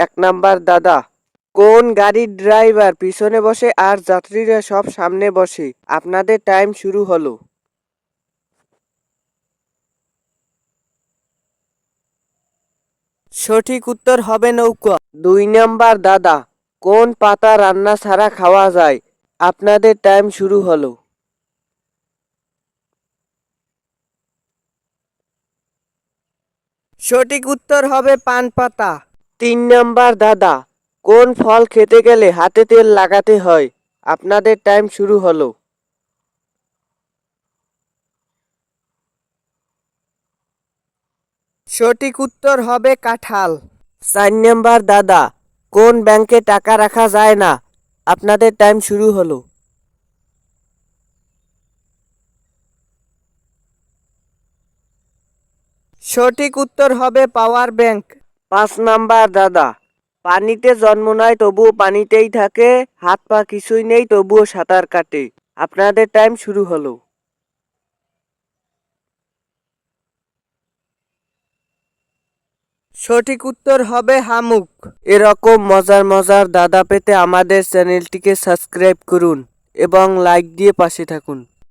এক নাম্বার দাদা। কোন গাড়ির ড্রাইভার পিছনে বসে আর যাত্রীরা সব সামনে বসে? আপনাদের টাইম শুরু হলো। সঠিক উত্তর হবে নৌকা। দুই নাম্বার দাদা কোন পাতা রান্না ছাড়া খাওয়া যায়? আপনাদের টাইম শুরু হলো। সঠিক উত্তর হবে পান পাতা। তিন নাম্বার দাদা, কোন ফল খেতে গেলে হাতে তেল লাগাতে হয়? আপনাদের টাইম শুরু হলো। সঠিক উত্তর হবে কাঁঠাল। চার নাম্বার দাদা, কোন ব্যাংকে টাকা রাখা যায় না? আপনাদের টাইম শুরু হলো। সঠিক উত্তর হবে পাওয়ার ব্যাংক পাঁচ নাম্বার, দাদা। পানিতে জন্ম নেয় তবুও পানিতেই থাকে। হাত পা কিছুই নেই, তবুও সাঁতার কাটে। আপনাদের টাইম শুরু হলো। সঠিক উত্তর হবে হামুক। এরকম মজার মজার দাদা পেতে আমাদের চ্যানেলটিকে সাবস্ক্রাইব করুন এবং লাইক দিয়ে পাশে থাকুন।